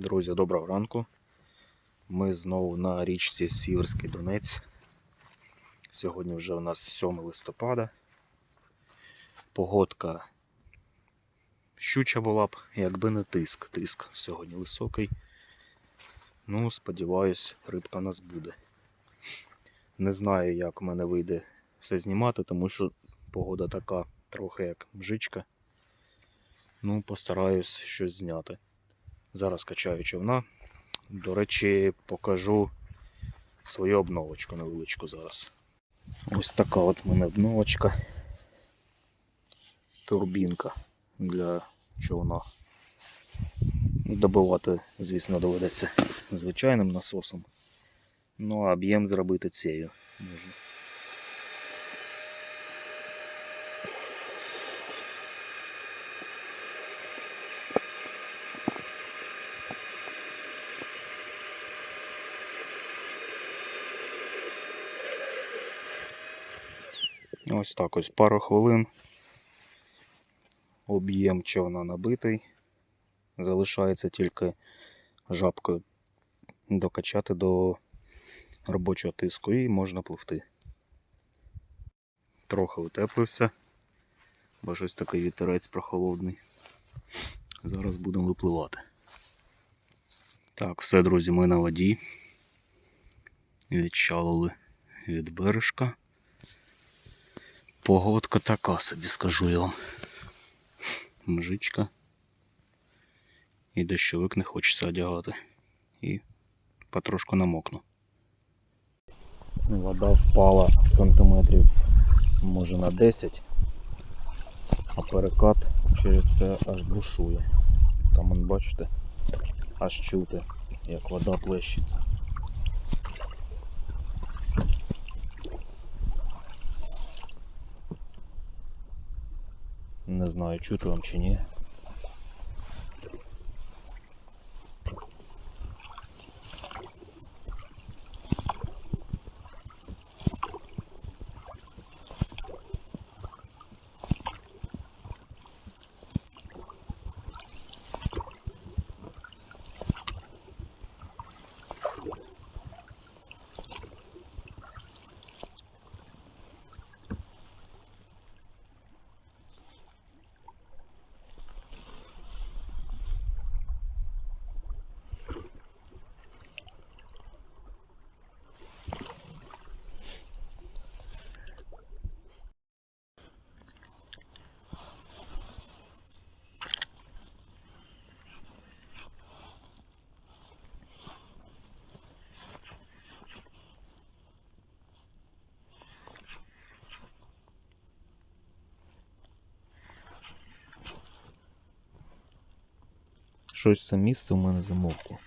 Друзі, доброго ранку. Ми знову на річці Сіверський Донець. Сьогодні вже у нас 7 листопада. Погодка щуча була б, якби не тиск. Тиск сьогодні високий. Ну, сподіваюсь, рибка у нас буде. Не знаю, як в мене вийде все знімати, тому що погода така трохи як мжичка. Ну, постараюсь щось зняти. Зараз качаю човна. До речі, покажу свою обновочку невеличку зараз. Ось така от мене обновочка. Турбінка для човна. Добивати, звісно, доведеться звичайним насосом. Ну, а об'єм зробити цією можна. Ось так ось пару хвилин. Об'єм човна набитий. Залишається тільки жабкою докачати до робочого тиску і можна пливти. Трохи утеплився, бо щось такий вітерець прохолодний. Зараз будемо випливати. Так, все, друзі, ми на воді. Відчалили від бережка. Погодка така собі, скажу я вам. Мжичка. І дощовик не хочеться одягати. І потрошку намокну. Вода впала сантиметрів може на 10, а перекат через це аж бушує. Там, бачите, аж чути, як вода плещеться. Не знаю, чути вам чи ні. Щось це місце в мене замовкло.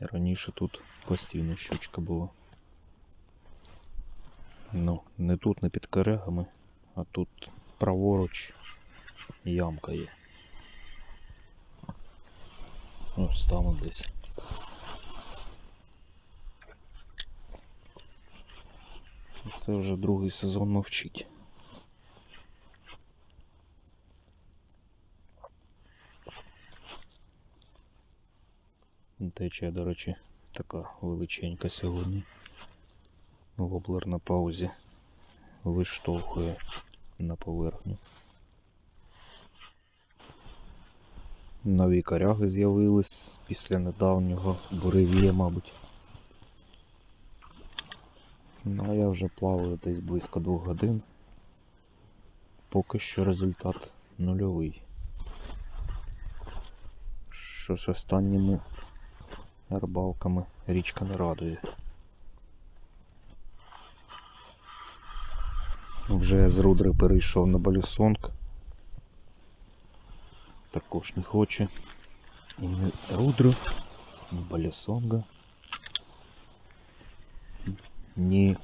Раніше тут постійно щучка була. Ну, не тут, не під корягами, а тут праворуч ямка є. Ось там десь. Це вже другий сезон мовчить. Течія, до речі, така величенька сьогодні. Воблер на паузі виштовхує на поверхню. Нові коряги з'явились після недавнього буревія, мабуть. Ну а я вже плаваю десь близько двох годин. Поки що результат нульовий. Щось останніми рибалками річка не радує. Вже з рудри перейшов на балюсонг. Також не хоче. І не рудру, ні балюсонга. Ні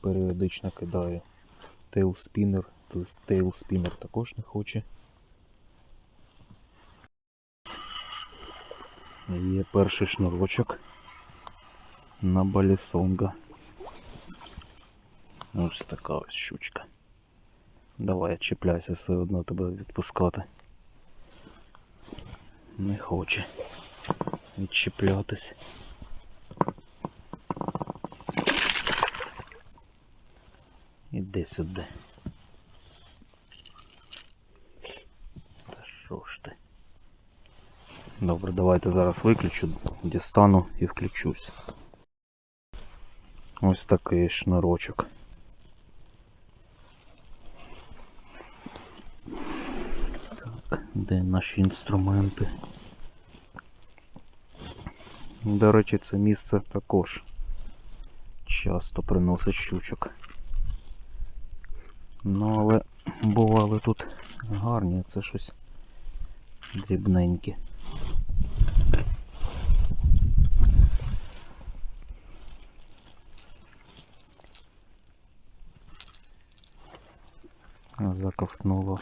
періодично кидає. Тейлспінер, тейлспінер також не хоче. Є перший шнурочок на балісонга. Ось така ось щучка. Давай чіпляйся, все одно тебе відпускати. Не хоче відчіплятись. Іди сюди. Та що ж ти? Добре, давайте зараз виключу, дістану і включусь. Ось такий шнурочок. Так, де наші інструменти? До речі, це місце також часто приносить щучок. Ну, але бували тут гарні, це щось дрібненьке. Заковтнуло.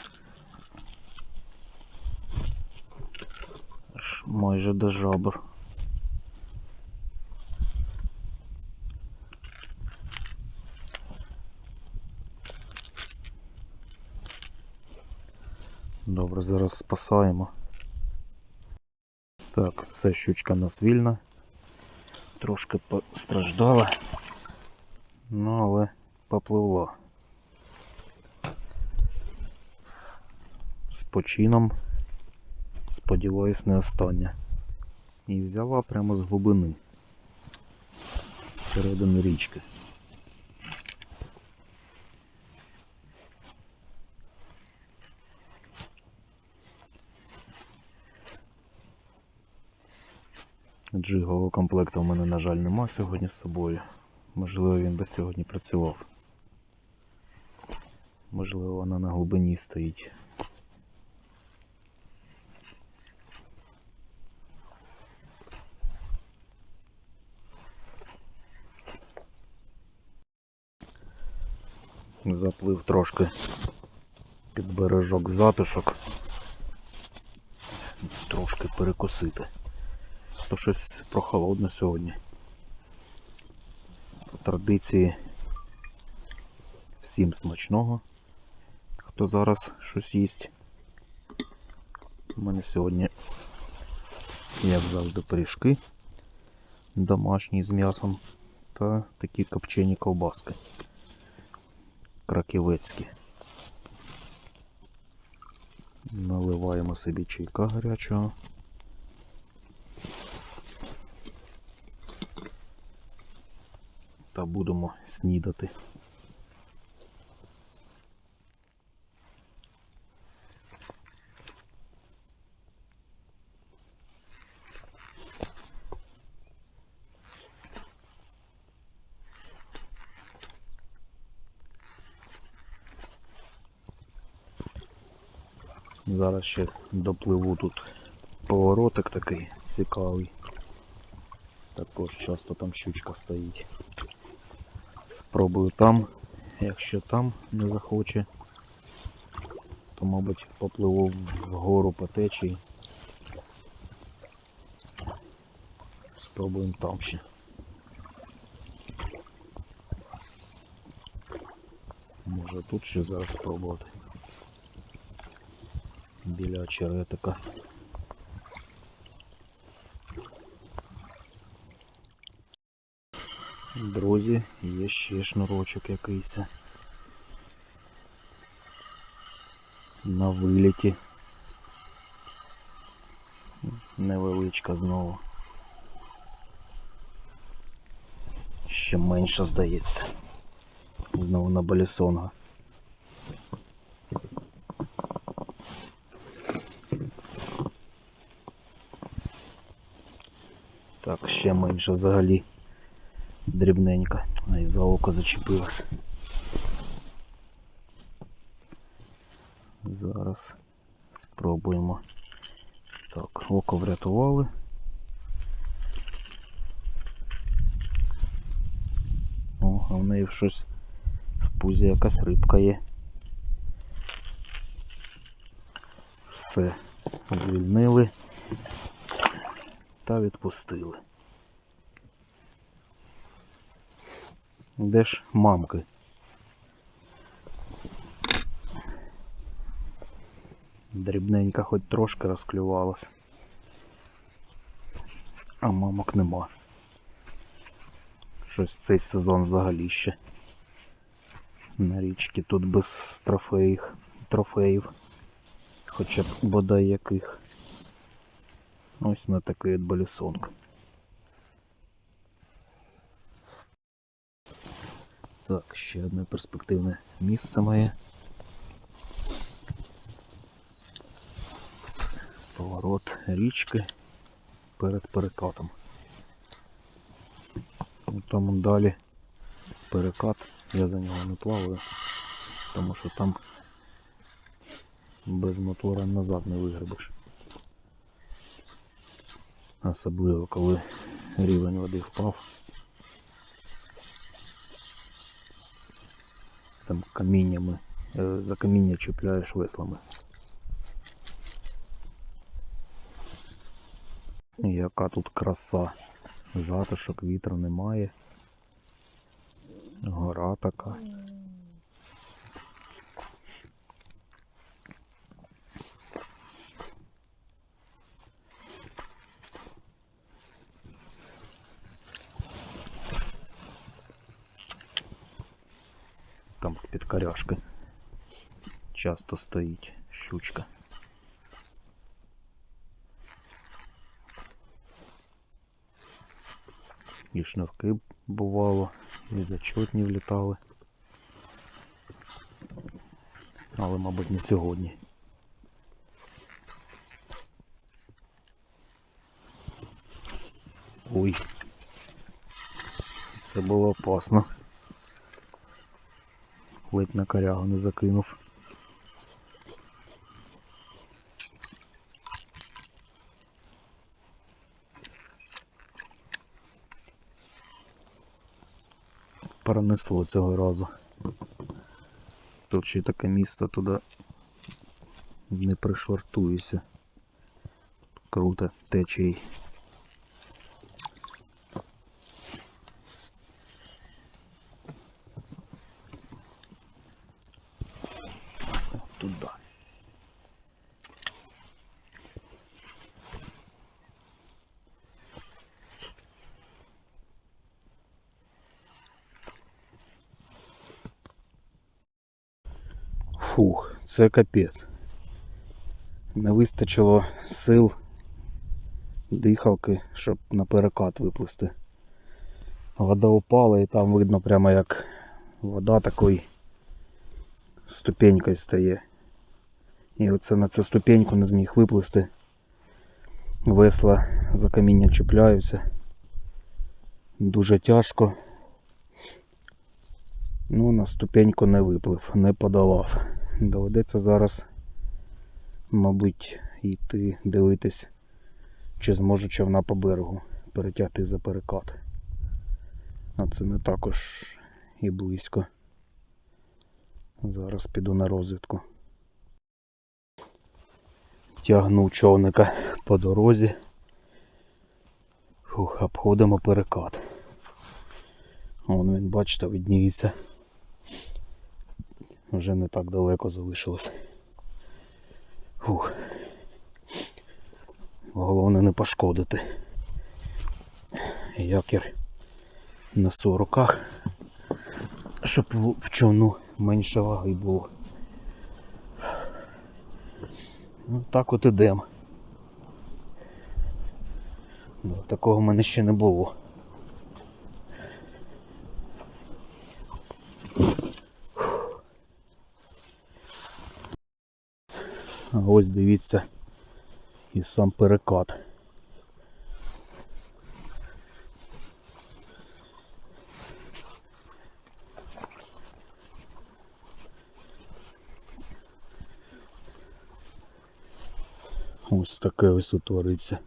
Аж майже до жабр. Добре, зараз спасаємо. Так, все, щучка в нас вільна. Трошки постраждала. Ну, але попливла. Почином. Сподіваюсь, не остання. І взяла прямо з глибини. З середини річки. Джигового комплекту в мене, на жаль, нема сьогодні з собою. Можливо, він би сьогодні працював. Можливо, вона на глибині стоїть. Заплив трошки під бережок затишок. Трошки перекусити. То щось прохолодно сьогодні. По традиції всім смачного, хто зараз щось їсть. У мене сьогодні, як завжди, пиріжки домашні з м'ясом та такі копчені ковбаски краківецькі. Наливаємо собі чайка гарячого. Та будемо снідати. Зараз ще допливу тут поворотик такий цікавий. Також часто там щучка стоїть. Спробую там, якщо там не захоче, то мабуть попливу вгору по течії. Спробуємо там ще. Може тут ще зараз спробувати. Біля очеретика. Друзі, є ще шнурочок якийсь. На виліті. Невеличка знову. Ще менше здається. Знову на балісонга. Так, ще менше взагалі дрібненька. Ай, за око зачепилась. Зараз спробуємо. Так, око врятували. О, а в неї щось в пузі якась рибка є. Все, звільнили та відпустили. Де ж мамки? Дрібненька хоч трошки розклювалась. а мамок нема. Щось цей сезон взагалі ще. На річці тут без трофеїв, трофеїв. Хоча б бодай яких. Ось на такий от балісонг. Так, ще одне перспективне місце моє. Поворот річки перед перекатом. Ну, Там далі перекат, я за нього не плаваю, тому що там без мотора назад не вигребеш. Особливо коли рівень води впав. Там каміннями, е, за каміння чіпляєш веслами. Яка тут краса. Затишок, вітру немає. Гора така. Там коряшки часто стоїть щучка. І шнурки бувало, і зачотні влітали. Але, мабуть, не сьогодні. Ой. Це було опасно. Ледь на корягу не закинув. Пронесло цього разу. Тут ще таке місто туди не пришвартуєшся. Круто течій. Фух, це капець. Не вистачило сил дихалки, щоб на перекат виплисти. Вода упала і там видно прямо як вода такою ступенькою стає. І оце на цю ступеньку не зміг виплисти. Весла за каміння чіпляються. Дуже тяжко. Ну, на ступеньку не виплив, не подолав. Доведеться зараз, мабуть, йти дивитись, чи зможу човна по берегу перетягти за перекат. А це не також і близько. Зараз піду на розвідку. Тягну човника по дорозі. Фух, обходимо перекат. Вон він, бачите, видніється. Вже не так далеко залишилось. Фух. Головне не пошкодити. Якір в руках, щоб в човну менше ваги було. Ну, так от ідемо. Такого в мене ще не було. А ось дивіться і сам перекат. Ось таке ось утвориться.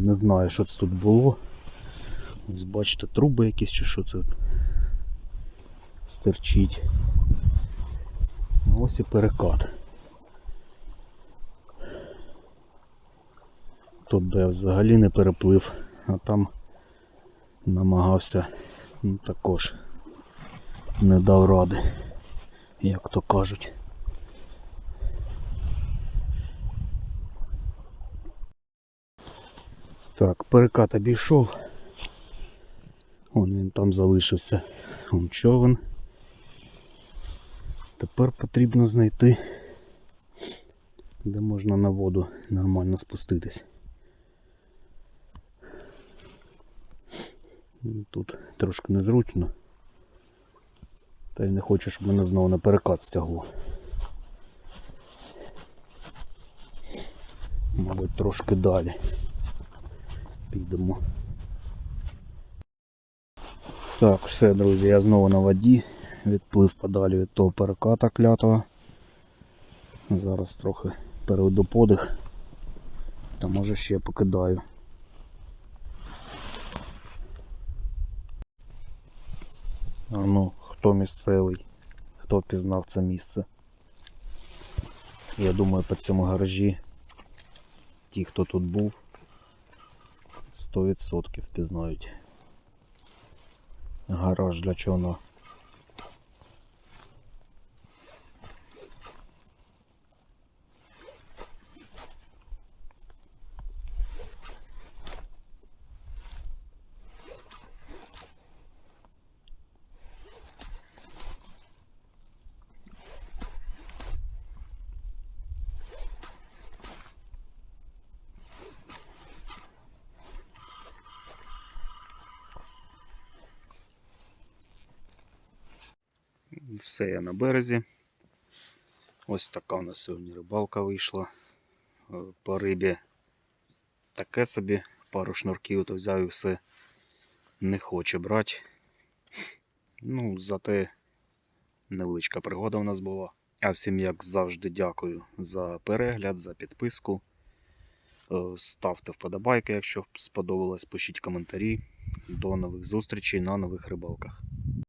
Не знаю, що це тут було. Ось бачите, труби якісь чи що це стерчить. Ось і перекат. Тут би я взагалі не переплив а там намагався ну, також не дав ради, як то кажуть. Так, перекат обійшов. Вон він там залишився. Вон човен. Тепер потрібно знайти, де можна на воду нормально спуститись. Ну, Тут трошки незручно. Та й не хочу, щоб мене знову на перекат стягло. Мабуть, трошки далі. Підемо. Так, все, друзі, я знову на воді. Відплив подалі від того переката клятого. Зараз трохи переведу подих. Та може ще покидаю. А ну, хто місцевий, хто пізнав це місце. Я думаю, по цьому гаражі ті, хто тут був, 100% пізнають. Гараж для чого? Все я на березі. Ось така у нас сьогодні рибалка вийшла. Е, По рибі таке собі, пару шнурків то взяв і все не хоче брати. Ну, зате невеличка пригода у нас була. А всім, як завжди, дякую за перегляд, за підписку. Е, Ставте вподобайки, якщо сподобалось, пишіть коментарі. До нових зустрічей на нових рибалках.